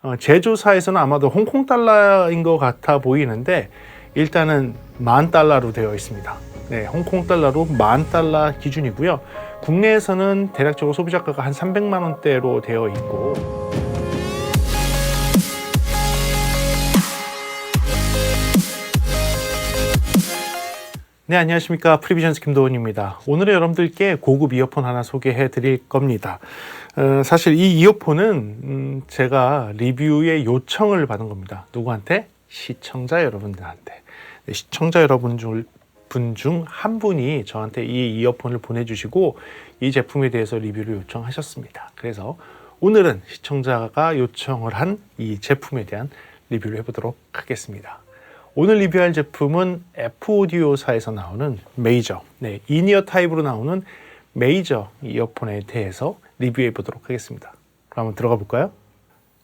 어, 제조사에서는 아마도 홍콩 달러인 것 같아 보이는데 일단은 만 달러로 되어 있습니다. 네, 홍콩 달러로 만 달러 기준이고요. 국내에서는 대략적으로 소비자가가 한 300만 원대로 되어 있고 네, 안녕하십니까. 프리비전스 김도원입니다. 오늘은 여러분들께 고급 이어폰 하나 소개해 드릴 겁니다. 어, 사실 이 이어폰은 음, 제가 리뷰의 요청을 받은 겁니다. 누구한테? 시청자 여러분들한테. 네, 시청자 여러분 중 분중한 분이 저한테 이 이어폰을 보내주시고 이 제품에 대해서 리뷰를 요청하셨습니다. 그래서 오늘은 시청자가 요청을 한 이 제품에 대한 리뷰를 해보도록 하겠습니다. 오늘 리뷰할 제품은 F 오디오사에서 나오는 메이저, 네, 이니어 타입으로 나오는 메이저 이어폰에 대해서 리뷰해 보도록 하겠습니다. 그럼 한번 들어가 볼까요?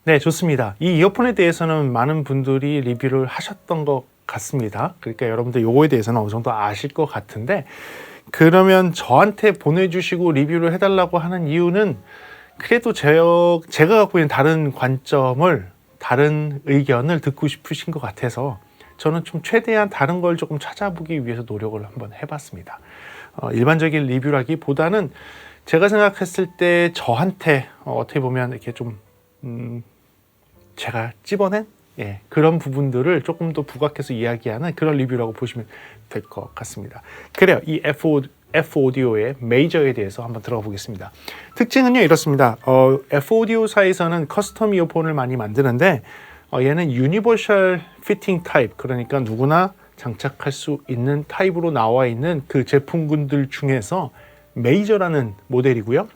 네, 좋습니다. 이 이어폰에 대해서는 많은 분들이 리뷰를 하셨던 것 같습니다. 그러니까 여러분들 요거에 대해서는 어느 정도 아실 것 같은데 그러면 저한테 보내주시고 리뷰를 해달라고 하는 이유는 그래도 제, 제가 갖고 있는 다른 관점을 다른 의견을 듣고 싶으신 것 같아서 저는 좀 최대한 다른 걸 조금 찾아보기 위해서 노력을 한번 해봤습니다. 어, 일반적인 리뷰라기보다는 제가 생각했을 때 저한테 어, 어떻게 보면 이렇게 좀 음, 제가 찝어낸 예, 그런 부분들을 조금 더 부각해서 이야기하는 그런 리뷰라고 보시면 될 것 같습니다. 그래요. 이 F, F 오디오의 메이저에 대해서 한번 들어가 보겠습니다. 특징은요 이렇습니다. 어, F 오디오사에서는 커스텀 이어폰을 많이 만드는데 어, 얘는 유니버셜 피팅 타입 그러니까 누구나 장착할 수 있는 타입으로 나와 있는 그 제품군들 중에서 메이저라는 모델이고요.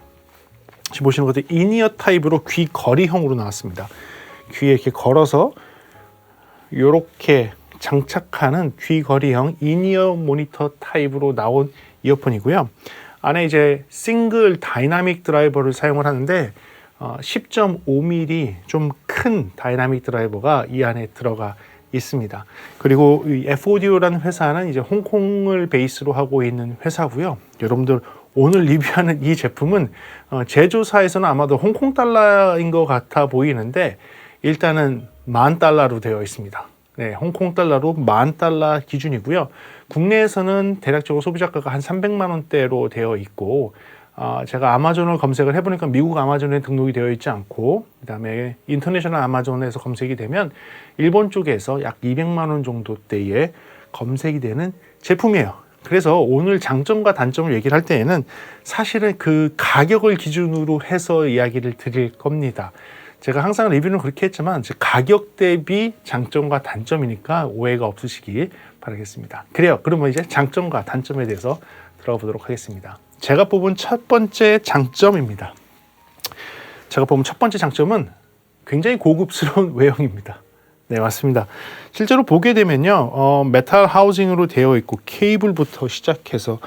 지금 보시는 것들 이니어 타입으로 귀 거리형으로 나왔습니다. 귀에 이렇게 걸어서 이렇게 장착하는 귀 거리형 이니어 모니터 타입으로 나온 이어폰이고요. 안에 이제 싱글 다이나믹 드라이버를 사용을 하는데 어, 10.5mm 좀 큰 다이나믹 드라이버가 이 안에 들어가 있습니다. 그리고 이 F-Audio라는 회사는 이제 홍콩을 베이스로 하고 있는 회사고요. 여러분들 오늘 리뷰하는 이 제품은 어, 제조사에서는 아마도 홍콩 달러인 것 같아 보이는데 일단은 만 달러로 되어 있습니다. 네, 홍콩 달러로 만 달러 기준이고요. 국내에서는 대략적으로 소비자가가 한 300만 원대로 되어 있고 어, 제가 아마존을 검색을 해보니까 미국 아마존에 등록이 되어 있지 않고 그 다음에 인터내셔널 아마존에서 검색이 되면 일본 쪽에서 약 200만 원 정도대에 검색이 되는 제품이에요. 그래서 오늘 장점과 단점을 얘기를 할 때에는 사실은 그 가격을 기준으로 해서 이야기를 드릴 겁니다. 제가 항상 리뷰는 그렇게 했지만 가격 대비 장점과 단점이니까 오해가 없으시길 바라겠습니다. 그래요. 그러면 이제 장점과 단점에 대해서 들어가 보도록 하겠습니다. 제가 뽑은 첫 번째 장점입니다. 제가 뽑은 첫 번째 장점은 굉장히 고급스러운 외형입니다. 네, 맞습니다. 실제로 보게 되면요, 어, 메탈 하우징으로 되어 있고 케이블부터 시작해서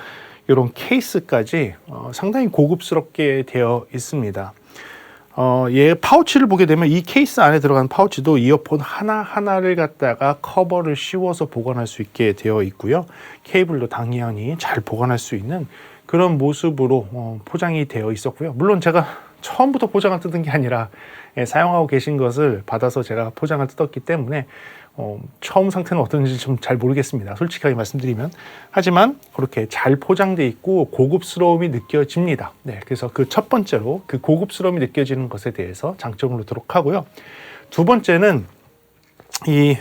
이런 케이스까지 어, 상당히 고급스럽게 되어 있습니다. 어, 얘 파우치를 보게 되면 이 케이스 안에 들어간 파우치도 이어폰 하나하나를 갖다가 커버를 씌워서 보관할 수 있게 되어 있고요. 케이블도 당연히 잘 보관할 수 있는 그런 모습으로 어, 포장이 되어 있었고요. 물론 제가 처음부터 포장을 뜯은 게 아니라 예, 사용하고 계신 것을 받아서 제가 포장을 뜯었기 때문에 어, 처음 상태는 어떤지 좀 잘 모르겠습니다. 솔직하게 말씀드리면. 하지만 그렇게 잘 포장돼 있고 고급스러움이 느껴집니다. 네, 그래서 그 첫 번째로 그 고급스러움이 느껴지는 것에 대해서 장점을 놓도록 하고요. 두 번째는 이,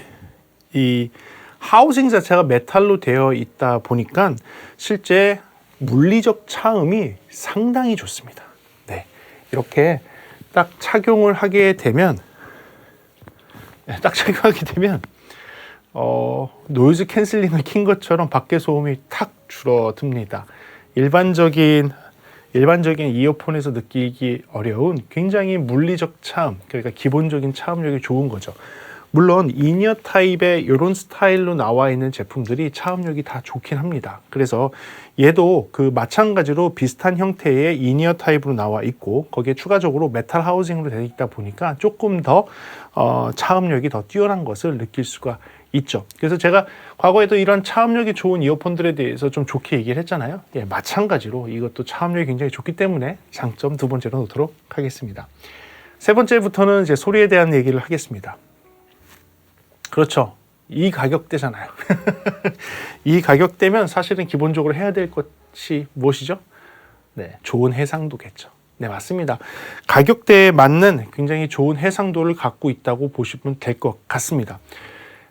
이 하우징 자체가 메탈로 되어 있다 보니까 실제 물리적 차음이 상당히 좋습니다. 네. 이렇게 딱 착용을 하게 되면 네, 딱 착용하게 되면 어, 노이즈 캔슬링을 킨 것처럼 밖에 소음이 탁 줄어듭니다. 일반적인 일반적인 이어폰에서 느끼기 어려운 굉장히 물리적 차음, 그러니까 기본적인 차음력이 좋은 거죠. 물론 이니어 타입의 이런 스타일로 나와 있는 제품들이 차음력이 다 좋긴 합니다. 그래서 얘도 그 마찬가지로 비슷한 형태의 이니어 타입으로 나와 있고 거기에 추가적으로 메탈 하우징으로 되어 있다 보니까 조금 더 어, 차음력이 더 뛰어난 것을 느낄 수가 있죠. 그래서 제가 과거에도 이런 차음력이 좋은 이어폰들에 대해서 좀 좋게 얘기를 했잖아요. 예, 마찬가지로 이것도 차음력이 굉장히 좋기 때문에 장점 두 번째로 놓도록 하겠습니다. 세 번째부터는 이제 소리에 대한 얘기를 하겠습니다. 그렇죠. 이 가격대잖아요. 이 가격대면 사실은 기본적으로 해야 될 것이 무엇이죠? 네, 좋은 해상도겠죠. 네, 맞습니다. 가격대에 맞는 굉장히 좋은 해상도를 갖고 있다고 보시면 될 것 같습니다.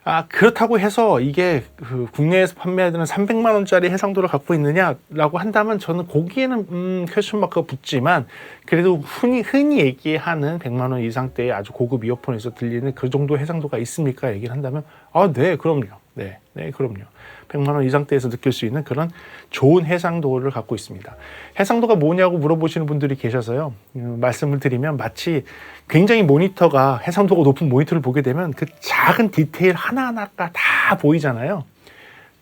아, 그렇다고 해서 이게 그 국내에서 판매하는 300만 원짜리 해상도를 갖고 있느냐라고 한다면 저는 거기에는 음, 퀘스천 마크가 붙지만 그래도 흔히 흔히 얘기하는 100만 원 이상대의 아주 고급 이어폰에서 들리는 그 정도 해상도가 있습니까? 얘기를 한다면 아, 네, 그럼요. 네, 네, 그럼요. 100만 원 이상 대에서 느낄 수 있는 그런 좋은 해상도를 갖고 있습니다. 해상도가 뭐냐고 물어보시는 분들이 계셔서요. 음, 말씀을 드리면 마치 굉장히 모니터가 해상도가 높은 모니터를 보게 되면 그 작은 디테일 하나하나가 다 보이잖아요.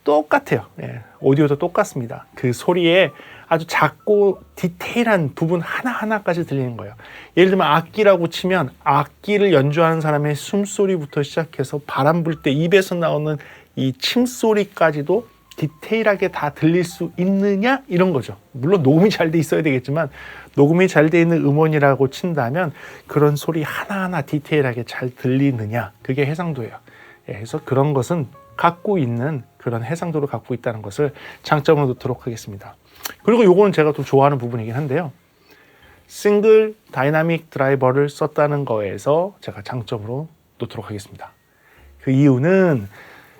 똑같아요. 예, 오디오도 똑같습니다. 그 소리에 아주 작고 디테일한 부분 하나하나까지 들리는 거예요. 예를 들면 악기라고 치면 악기를 연주하는 사람의 숨소리부터 시작해서 바람 불 때 입에서 나오는 이 침소리까지도 디테일하게 다 들릴 수 있느냐 이런 거죠. 물론 녹음이 잘 돼 있어야 되겠지만 녹음이 잘 돼 있는 음원이라고 친다면 그런 소리 하나하나 디테일하게 잘 들리느냐 그게 해상도예요. 예, 그래서 그런 것은 갖고 있는 그런 해상도를 갖고 있다는 것을 장점으로 놓도록 하겠습니다. 그리고 요거는 제가 또 좋아하는 부분이긴 한데요. 싱글 다이나믹 드라이버를 썼다는 거에서 제가 장점으로 놓도록 하겠습니다. 그 이유는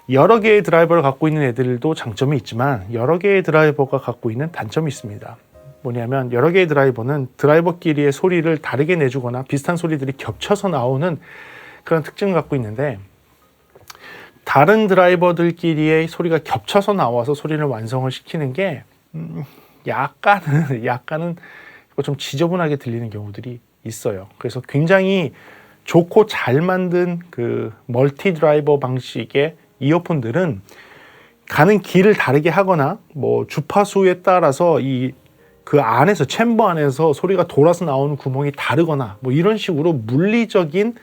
여러 개의 드라이버를 갖고 있는 애들도 장점이 있지만 여러 개의 드라이버가 갖고 있는 단점이 있습니다. 뭐냐면 여러 개의 드라이버는 드라이버끼리의 소리를 다르게 내주거나 비슷한 소리들이 겹쳐서 나오는 그런 특징을 갖고 있는데 다른 드라이버들끼리의 소리가 겹쳐서 나와서 소리를 완성을 시키는 게 음, 약간은 약간은 좀 지저분하게 들리는 경우들이 있어요. 그래서 굉장히 좋고 잘 만든 그 멀티 드라이버 방식의 이어폰들은 가는 길을 다르게 하거나 뭐 주파수에 따라서 이 그 안에서 챔버 안에서 소리가 돌아서 나오는 구멍이 다르거나 뭐 이런 식으로 물리적인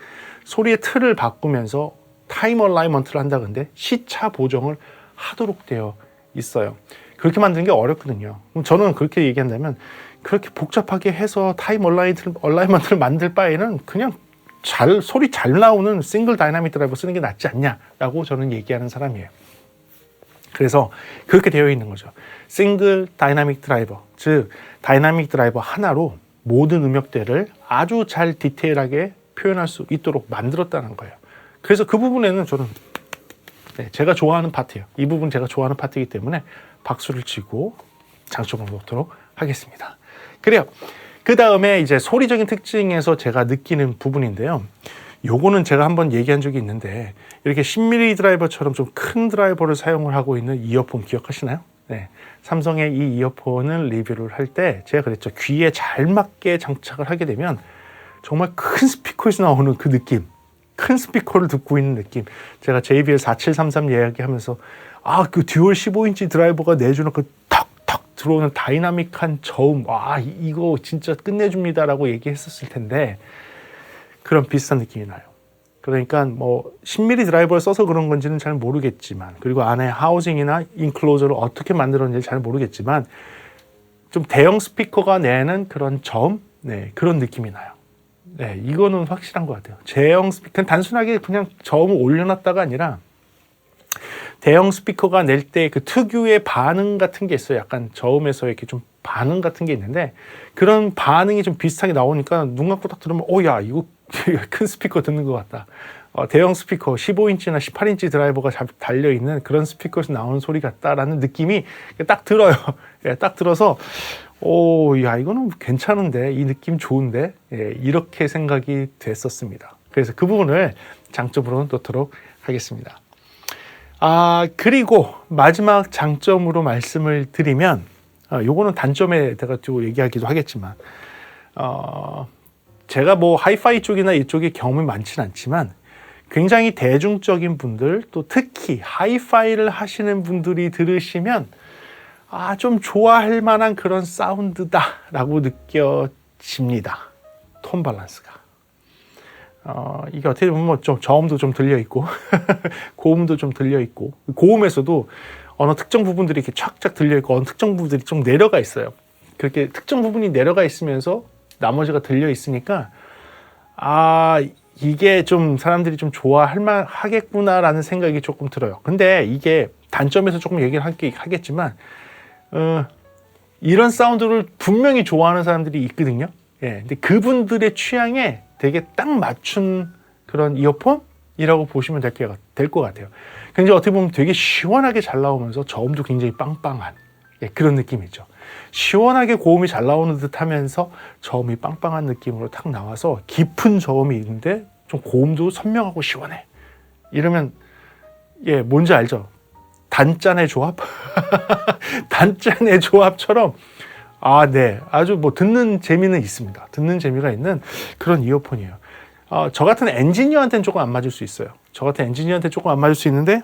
소리의 틀을 바꾸면서 타임 얼라이먼트를 한다 근데 시차 보정을 하도록 되어 있어요. 그렇게 만드는 게 어렵거든요. 저는 그렇게 얘기한다면 그렇게 복잡하게 해서 타임 얼라이먼트를 만들 바에는 그냥 잘 소리 잘 나오는 싱글 다이나믹 드라이버 쓰는 게 낫지 않냐라고 저는 얘기하는 사람이에요. 그래서 그렇게 되어 있는 거죠. 싱글 다이나믹 드라이버, 즉 다이나믹 드라이버 하나로 모든 음역대를 아주 잘 디테일하게 표현할 수 있도록 만들었다는 거예요. 그래서 그 부분에는 저는 네, 제가 좋아하는 파트예요. 이 부분 제가 좋아하는 파트이기 때문에 박수를 치고 장점을 놓도록 하겠습니다. 그래요. 그 다음에 이제 소리적인 특징에서 제가 느끼는 부분인데요. 요거는 제가 한번 얘기한 적이 있는데 이렇게 10mm 드라이버처럼 좀 큰 드라이버를 사용을 하고 있는 이어폰 기억하시나요? 네. 삼성의 이 이어폰을 리뷰를 할 때 제가 그랬죠. 귀에 잘 맞게 장착을 하게 되면 정말 큰 스피커에서 나오는 그 느낌. 큰 스피커를 듣고 있는 느낌. 제가 JBL 4733 이야기하면서 아, 그 듀얼 15인치 드라이버가 내주는 그 들어오는 다이나믹한 저음. 와, 이거 진짜 끝내줍니다라고 얘기했었을 텐데 그런 비슷한 느낌이 나요. 그러니까 뭐 10mm 드라이버를 써서 그런 건지는 잘 모르겠지만 그리고 안에 하우징이나 인클로저를 어떻게 만들었는지 잘 모르겠지만 좀 대형 스피커가 내는 그런 점, 네, 그런 느낌이 나요. 네, 이거는 확실한 것 같아요. 대형 스피커, 단순하게 그냥 저음을 올려놨다가 아니라 대형 스피커가 낼 때 그 특유의 반응 같은 게 있어요. 약간 저음에서 이렇게 좀 반응 같은 게 있는데 그런 반응이 좀 비슷하게 나오니까 눈 감고 딱 들으면 어야 이거 큰 스피커 듣는 것 같다. 어, 대형 스피커 15인치나 18인치 드라이버가 달려 있는 그런 스피커에서 나오는 소리 같다라는 느낌이 딱 들어요. 예, 딱 들어서 오, 야 이거는 괜찮은데 이 느낌 좋은데 예, 이렇게 생각이 됐었습니다. 그래서 그 부분을 장점으로 놓도록 하겠습니다. 아 그리고 마지막 장점으로 말씀을 드리면 어, 요거는 단점에 제가 또 얘기하기도 하겠지만 어, 제가 뭐 하이파이 쪽이나 이쪽에 경험이 많지는 않지만 굉장히 대중적인 분들 또 특히 하이파이를 하시는 분들이 들으시면 아, 좀 좋아할 만한 그런 사운드다라고 느껴집니다. 톤 밸런스가. 어, 이게 어떻게 보면 뭐좀 저음도 좀 들려 있고 고음도 좀 들려 있고 고음에서도 어느 특정 부분들이 이렇게 촥촥 들려 있고 어느 특정 부분들이 좀 내려가 있어요. 그렇게 특정 부분이 내려가 있으면서 나머지가 들려 있으니까 아 이게 좀 사람들이 좀 좋아할 만 하겠구나라는 생각이 조금 들어요. 근데 이게 단점에서 조금 얘기를 하겠지만 어, 이런 사운드를 분명히 좋아하는 사람들이 있거든요. 예, 근데 그분들의 취향에 되게 딱 맞춘 그런 이어폰이라고 보시면 될것 같아요. 굉장히 어떻게 보면 되게 시원하게 잘 나오면서 저음도 굉장히 빵빵한 예, 그런 느낌이죠. 시원하게 고음이 잘 나오는 듯 하면서 저음이 빵빵한 느낌으로 탁 나와서 깊은 저음이 있는데 좀 고음도 선명하고 시원해. 이러면 예, 뭔지 알죠? 단짠의 조합? 단짠의 조합처럼 아, 네. 아주 뭐 듣는 재미는 있습니다. 듣는 재미가 있는 그런 이어폰이에요. 어, 저 같은 엔지니어한테는 조금 안 맞을 수 있어요. 저 같은 엔지니어한테 조금 안 맞을 수 있는데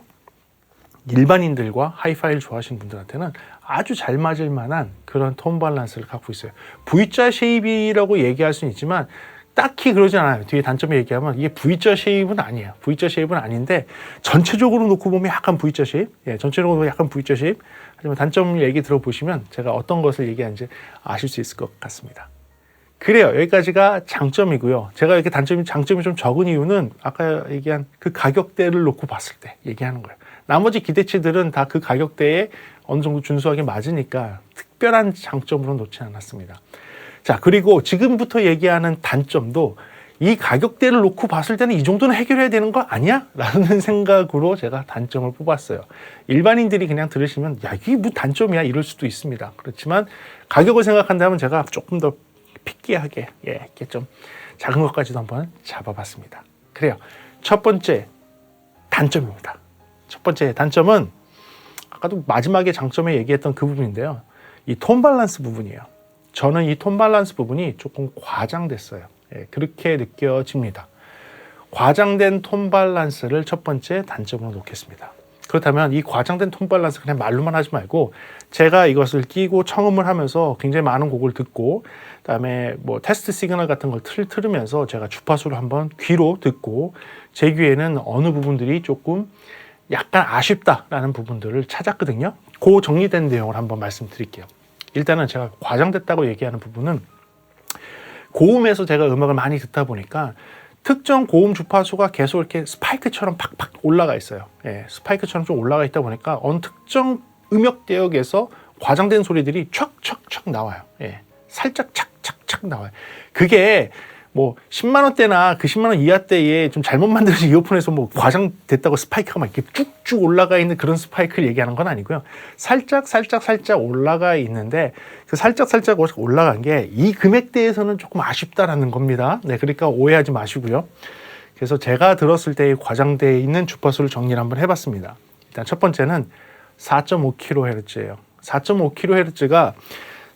일반인들과 하이파이를 좋아하시는 분들한테는 아주 잘 맞을 만한 그런 톤 밸런스를 갖고 있어요. V자 쉐입이라고 얘기할 수는 있지만 딱히 그러지 않아요. 뒤에 단점을 얘기하면 이게 V자 쉐입은 아니에요. V자 쉐입은 아닌데 전체적으로 놓고 보면 약간 V자 쉐입, 예, 전체적으로 약간 V자 쉐입. 하지만 단점 얘기 들어보시면 제가 어떤 것을 얘기하는지 아실 수 있을 것 같습니다. 그래요. 여기까지가 장점이고요. 제가 이렇게 단점이 장점이 좀 적은 이유는 아까 얘기한 그 가격대를 놓고 봤을 때 얘기하는 거예요. 나머지 기대치들은 다 그 가격대에 어느 정도 준수하게 맞으니까 특별한 장점으로 놓지 않았습니다. 자, 그리고 지금부터 얘기하는 단점도 이 가격대를 놓고 봤을 때는 이 정도는 해결해야 되는 거 아니야? 라는 생각으로 제가 단점을 뽑았어요. 일반인들이 그냥 들으시면 야, 이게 뭐 단점이야? 이럴 수도 있습니다. 그렇지만 가격을 생각한다면 제가 조금 더 피끼하게 예, 이렇게 좀 작은 것까지도 한번 잡아봤습니다. 그래요. 첫 번째 단점입니다. 첫 번째 단점은 아까도 마지막에 장점에 얘기했던 그 부분인데요. 이 톤 밸런스 부분이에요. 저는 이 톤 밸런스 부분이 조금 과장됐어요. 예, 그렇게 느껴집니다. 과장된 톤 밸런스를 첫 번째 단점으로 놓겠습니다. 그렇다면 이 과장된 톤 밸런스 그냥 말로만 하지 말고 제가 이것을 끼고 청음을 하면서 굉장히 많은 곡을 듣고 그다음에 뭐 테스트 시그널 같은 걸 틀, 틀으면서 제가 주파수를 한번 귀로 듣고 제 귀에는 어느 부분들이 조금 약간 아쉽다라는 부분들을 찾았거든요. 그 정리된 내용을 한번 말씀드릴게요. 일단은 제가 과장됐다고 얘기하는 부분은 고음에서 제가 음악을 많이 듣다 보니까 특정 고음 주파수가 계속 이렇게 스파이크처럼 팍팍 올라가 있어요. 예, 스파이크처럼 좀 올라가 있다 보니까 어느 특정 음역 대역에서 과장된 소리들이 촥촥촥 나와요. 예, 살짝 착착착 나와요. 그게 뭐 10만 원대나 그 10만 원 이하대에 좀 잘못 만들어진 이어폰에서 뭐 과장됐다고 스파이크가 막 이렇게 쭉쭉 올라가 있는 그런 스파이크를 얘기하는 건 아니고요. 살짝 살짝 살짝 올라가 있는데 그 살짝 살짝 올라간 게 이 금액대에서는 조금 아쉽다라는 겁니다. 네, 그러니까 오해하지 마시고요. 그래서 제가 들었을 때 과장되어 있는 주파수를 정리를 한번 해봤습니다. 일단 첫 번째는 4.5kHz예요. 4.5kHz가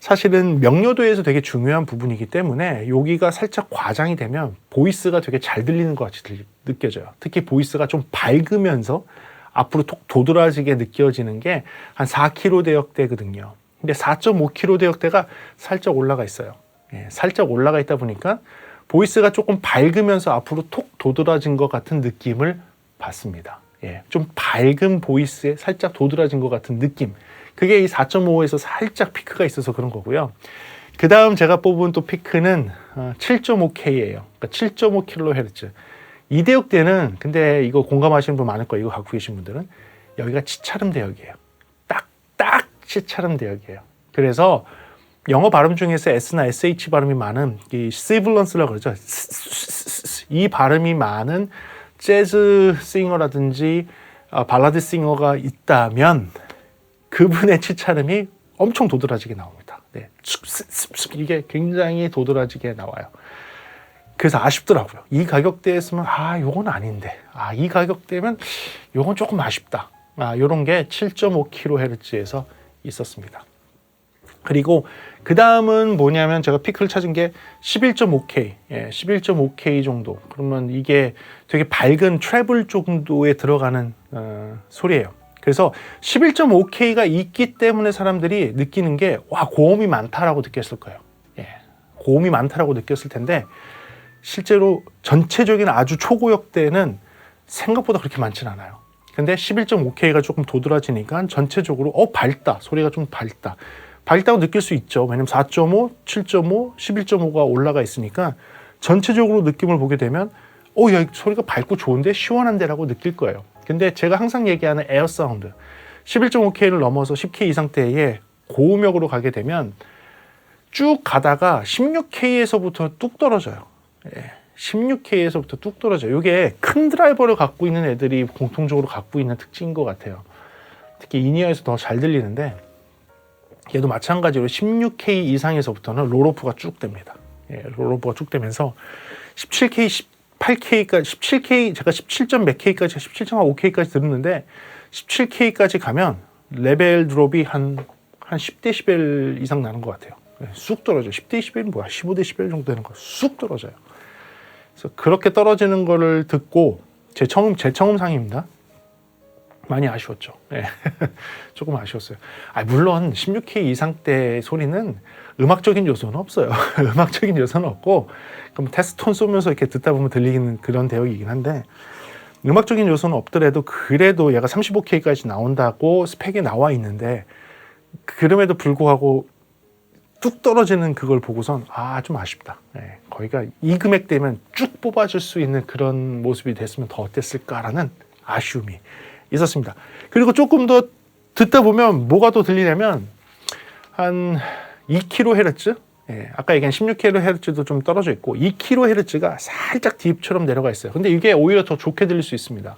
사실은 명료도에서 되게 중요한 부분이기 때문에 여기가 살짝 과장이 되면 보이스가 되게 잘 들리는 것 같이 느껴져요. 특히 보이스가 좀 밝으면서 앞으로 톡 도드라지게 느껴지는 게 한 4km 대역대거든요. 근데 4.5km 대역대가 살짝 올라가 있어요. 예, 살짝 올라가 있다 보니까 보이스가 조금 밝으면서 앞으로 톡 도드라진 것 같은 느낌을 받습니다. 예, 좀 밝은 보이스에 살짝 도드라진 것 같은 느낌. 그게 이 4.5에서 살짝 피크가 있어서 그런 거고요. 그 다음 제가 뽑은 또 피크는 7.5K예요. 어, 그러니까 7.5kHz. 이대역 대는 근데 이거 공감하시는 분 많을 거예요. 이거 갖고 계신 분들은 여기가 치차름 대역이에요. 딱 딱 치차름 대역이에요. 그래서 영어 발음 중에서 S나 SH 발음이 많은 이 시블런스라고 그러죠. 이 발음이 많은 재즈 싱어라든지 아, 발라드 싱어가 있다면 그분의 치차름이 엄청 도드라지게 나옵니다. 네. 이게 굉장히 도드라지게 나와요. 그래서 아쉽더라고요. 이 가격대였으면 아 요건 아닌데 아 이 가격대면 요건 조금 아쉽다. 아 요런 게 7.5kHz에서 있었습니다. 그리고 그 다음은 뭐냐면 제가 피크를 찾은 게 11.5K, 예, 11.5K 정도. 그러면 이게 되게 밝은 트래블 정도에 들어가는 어, 소리예요. 그래서 11.5K가 있기 때문에 사람들이 느끼는 게, 와, 고음이 많다라고 느꼈을 거예요. 예. 고음이 많다라고 느꼈을 텐데, 실제로 전체적인 아주 초고역대는 생각보다 그렇게 많진 않아요. 근데 11.5K가 조금 도드라지니까 전체적으로, 어, 밝다. 소리가 좀 밝다. 밝다고 느낄 수 있죠. 왜냐면 4.5, 7.5, 11.5가 올라가 있으니까 전체적으로 느낌을 보게 되면 오, 야, 소리가 밝고 좋은데 시원한데라고 느낄 거예요. 근데 제가 항상 얘기하는 에어 사운드 11.5K를 넘어서 10K 이상 대에 고음역으로 가게 되면 쭉 가다가 16K에서부터 뚝 떨어져요. 예, 16K에서부터 뚝 떨어져요. 이게 큰 드라이버를 갖고 있는 애들이 공통적으로 갖고 있는 특징인 것 같아요. 특히 이니어에서 더 잘 들리는데 얘도 마찬가지로 16K 이상에서부터는 롤오프가 쭉 됩니다. 예, 롤오프가 쭉 되면서 17K, 18K까지 17K 제가 17점 몇 K까지 17.5K까지 들었는데 17K까지 가면 레벨 드롭이 한, 한 10데시벨 이상 나는 것 같아요. 예, 쑥 떨어져요. 10데시벨이 뭐야? 15데시벨 정도 되는 거 쑥 떨어져요. 그래서 그렇게 떨어지는 거를 듣고 제 처음 제 처음 상입니다. 많이 아쉬웠죠. 예. 조금 아쉬웠어요. 아, 물론 16K 이상 대 소리는 음악적인 요소는 없어요. 음악적인 요소는 없고, 그럼 테스트 톤 쏘면서 이렇게 듣다 보면 들리는 그런 대역이긴 한데, 음악적인 요소는 없더라도 그래도 얘가 35K까지 나온다고 스펙에 나와 있는데, 그럼에도 불구하고 뚝 떨어지는 그걸 보고선 아, 좀 아쉽다. 예, 거기가 이 금액 되면 쭉 뽑아줄 수 있는 그런 모습이 됐으면 더 어땠을까라는 아쉬움이 있었습니다. 그리고 조금 더 듣다 보면 뭐가 또 들리냐면 한 2kHz 예, 아까 얘기한 16kHz도 좀 떨어져 있고 2kHz가 살짝 딥처럼 내려가 있어요. 근데 이게 오히려 더 좋게 들릴 수 있습니다.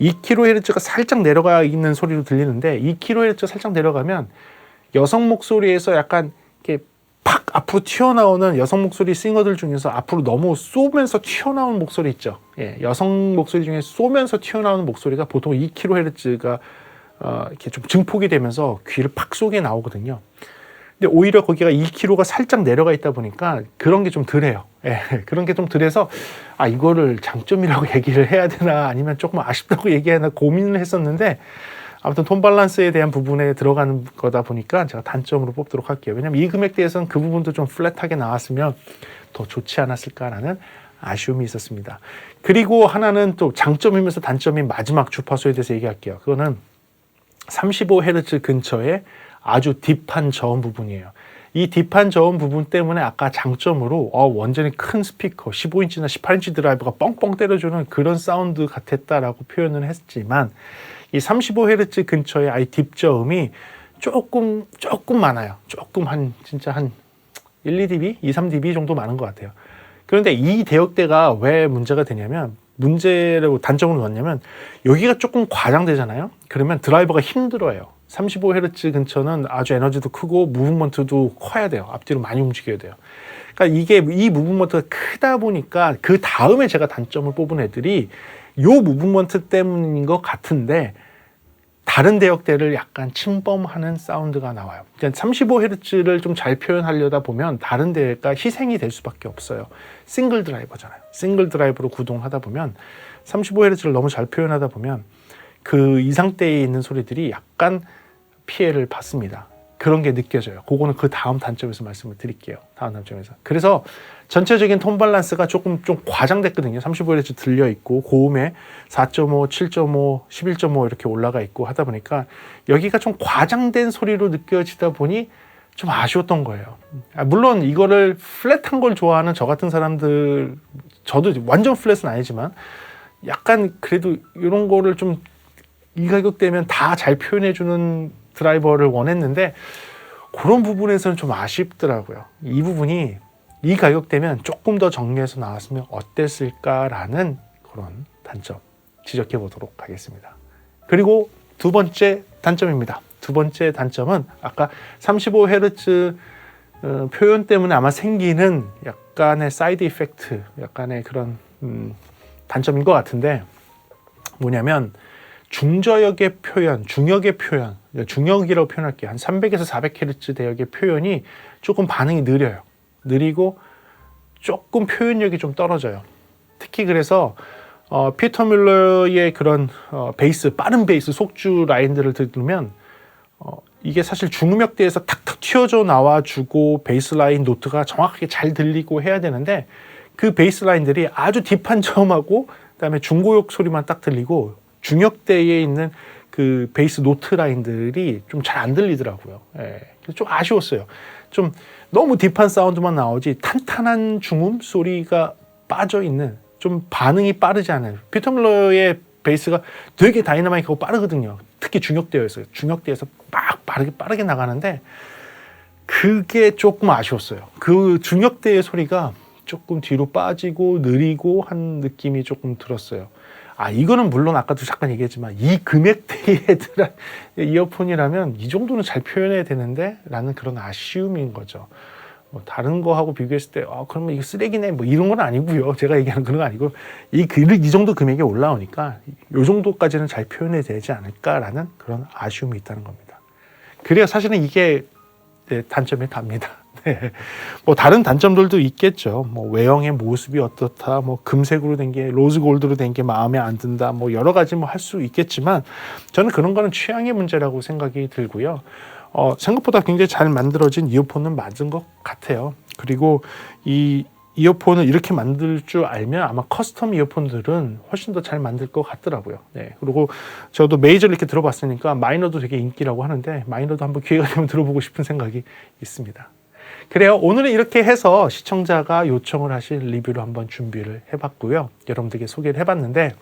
2kHz가 살짝 내려가 있는 소리로 들리는데 2kHz 살짝 내려가면 여성 목소리에서 약간 이렇게 팍 앞으로 튀어나오는 여성 목소리 싱어들 중에서 앞으로 너무 쏘면서 튀어나오는 목소리 있죠. 예, 여성 목소리 중에 쏘면서 튀어나오는 목소리가 보통 2kHz가 어, 이렇게 좀 증폭이 되면서 귀를 팍 쏘게 나오거든요. 근데 오히려 거기가 2kg가 살짝 내려가 있다 보니까 그런 게 좀 덜해요. 예, 그런 게 좀 덜해서 아 이거를 장점이라고 얘기를 해야 되나 아니면 조금 아쉽다고 얘기해야 하나 고민을 했었는데 아무튼 톤 밸런스에 대한 부분에 들어가는 거다 보니까 제가 단점으로 뽑도록 할게요. 왜냐면 이 금액대에서는 그 부분도 좀 플랫하게 나왔으면 더 좋지 않았을까라는 아쉬움이 있었습니다. 그리고 하나는 또 장점이면서 단점인 마지막 주파수에 대해서 얘기할게요. 그거는 35Hz 근처에 아주 딥한 저음 부분이에요. 이 딥한 저음 부분 때문에 아까 장점으로 어, 완전히 큰 스피커 15인치나 18인치 드라이버가 뻥뻥 때려주는 그런 사운드 같았다라고 표현을 했지만 이 35Hz 근처에 아이 딥 저음이 조금 조금 많아요. 조금 한 진짜 한 1, 2dB, 2, 3dB 정도 많은 것 같아요. 그런데 이 대역대가 왜 문제가 되냐면 문제라고 단점으로 넣었냐면 여기가 조금 과장되잖아요. 그러면 드라이버가 힘들어요. 35Hz 근처는 아주 에너지도 크고 무브먼트도 커야 돼요. 앞뒤로 많이 움직여야 돼요. 그러니까 이게 이 무브먼트가 크다 보니까 그 다음에 제가 단점을 뽑은 애들이 요 무브먼트 때문인 것 같은데 다른 대역대를 약간 침범하는 사운드가 나와요. 그러니까 35Hz를 좀 잘 표현하려다 보면 다른 대가 희생이 될 수밖에 없어요. 싱글 드라이버잖아요. 싱글 드라이버로 구동하다 보면 35Hz를 너무 잘 표현하다 보면 그 이상대에 있는 소리들이 약간 피해를 받습니다. 그런 게 느껴져요. 그거는 그 다음 단점에서 말씀을 드릴게요. 다음 단점에서. 그래서 전체적인 톤 밸런스가 조금 좀 과장됐거든요. 35Hz 들려 있고 고음에 4.5, 7.5, 11.5 이렇게 올라가 있고 하다 보니까 여기가 좀 과장된 소리로 느껴지다 보니 좀 아쉬웠던 거예요. 아, 물론 이거를 플랫한 걸 좋아하는 저 같은 사람들 저도 완전 플랫은 아니지만 약간 그래도 이런 거를 좀 이 가격대면 다 잘 표현해주는 드라이버를 원했는데 그런 부분에서는 좀 아쉽더라고요. 이 부분이 이 가격대면 조금 더 정리해서 나왔으면 어땠을까라는 그런 단점 지적해 보도록 하겠습니다. 그리고 두 번째 단점입니다. 두 번째 단점은 아까 35Hz 어, 표현 때문에 아마 생기는 약간의 사이드 이펙트, 약간의 그런 음, 단점인 것 같은데 뭐냐면 중저역의 표현, 중역의 표현, 중역이라고 표현할게요. 한 300에서 400Hz 대역의 표현이 조금 반응이 느려요. 느리고 조금 표현력이 좀 떨어져요. 특히 그래서 어, 피터 뮬러의 그런 어, 베이스, 빠른 베이스 속주 라인들을 들으면 어, 이게 사실 중음역대에서 탁탁 튀어져 나와주고 베이스 라인 노트가 정확하게 잘 들리고 해야 되는데 그 베이스 라인들이 아주 딥한 저음하고 그다음에 중고역 소리만 딱 들리고 중역대에 있는 그 베이스 노트 라인들이 좀 잘 안 들리더라고요. 예. 그래서 좀 아쉬웠어요. 좀 너무 딥한 사운드만 나오지 탄탄한 중음 소리가 빠져 있는 좀 반응이 빠르지 않아요. 피터 밀러의 베이스가 되게 다이나마이크하고 빠르거든요. 특히 중역대에서 중역대에서 막 빠르게 빠르게 나가는데 그게 조금 아쉬웠어요. 그 중역대의 소리가 조금 뒤로 빠지고 느리고 한 느낌이 조금 들었어요. 아 이거는 물론 아까도 잠깐 얘기했지만 이 금액대의 드라 이어폰이라면 이 정도는 잘 표현해야 되는데 라는 그런 아쉬움인 거죠. 뭐 다른 거하고 비교했을 때 아, 그러면 이거 쓰레기네 뭐 이런 건 아니고요. 제가 얘기하는 그런 거 아니고 이, 그- 이 정도 금액이 올라오니까 이 정도까지는 잘 표현해야 되지 않을까라는 그런 아쉬움이 있다는 겁니다. 그래야 사실은 이게 네, 단점이 답니다. 네. 뭐 다른 단점들도 있겠죠. 뭐 외형의 모습이 어떻다, 뭐 금색으로 된 게 로즈 골드로 된 게 마음에 안 든다, 뭐 여러 가지 뭐 할 수 있겠지만 저는 그런 거는 취향의 문제라고 생각이 들고요. 어, 생각보다 굉장히 잘 만들어진 이어폰은 맞은 것 같아요. 그리고 이 이어폰을 이렇게 만들 줄 알면 아마 커스텀 이어폰들은 훨씬 더 잘 만들 것 같더라고요. 네. 그리고 저도 메이저를 이렇게 들어봤으니까 마이너도 되게 인기라고 하는데 마이너도 한번 기회가 되면 들어보고 싶은 생각이 있습니다. 그래요. 오늘은 이렇게 해서 시청자가 요청을 하신 리뷰를 한번 준비를 해봤고요. 여러분들께 소개를 해봤는데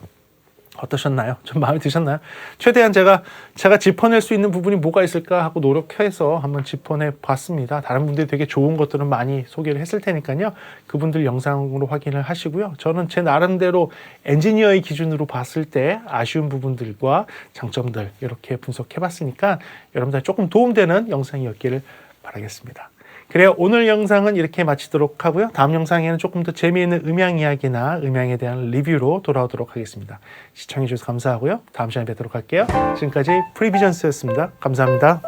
어떠셨나요? 좀 마음에 드셨나요? 최대한 제가 제가 짚어낼 수 있는 부분이 뭐가 있을까 하고 노력해서 한번 짚어내 봤습니다. 다른 분들이 되게 좋은 것들은 많이 소개를 했을 테니까요. 그분들 영상으로 확인을 하시고요. 저는 제 나름대로 엔지니어의 기준으로 봤을 때 아쉬운 부분들과 장점들 이렇게 분석해 봤으니까 여러분들 조금 도움되는 영상이었기를 바라겠습니다. 그래요. 오늘 영상은 이렇게 마치도록 하고요. 다음 영상에는 조금 더 재미있는 음향 이야기나 음향에 대한 리뷰로 돌아오도록 하겠습니다. 시청해주셔서 감사하고요. 다음 시간에 뵙도록 할게요. 지금까지 프리비전스였습니다. 감사합니다.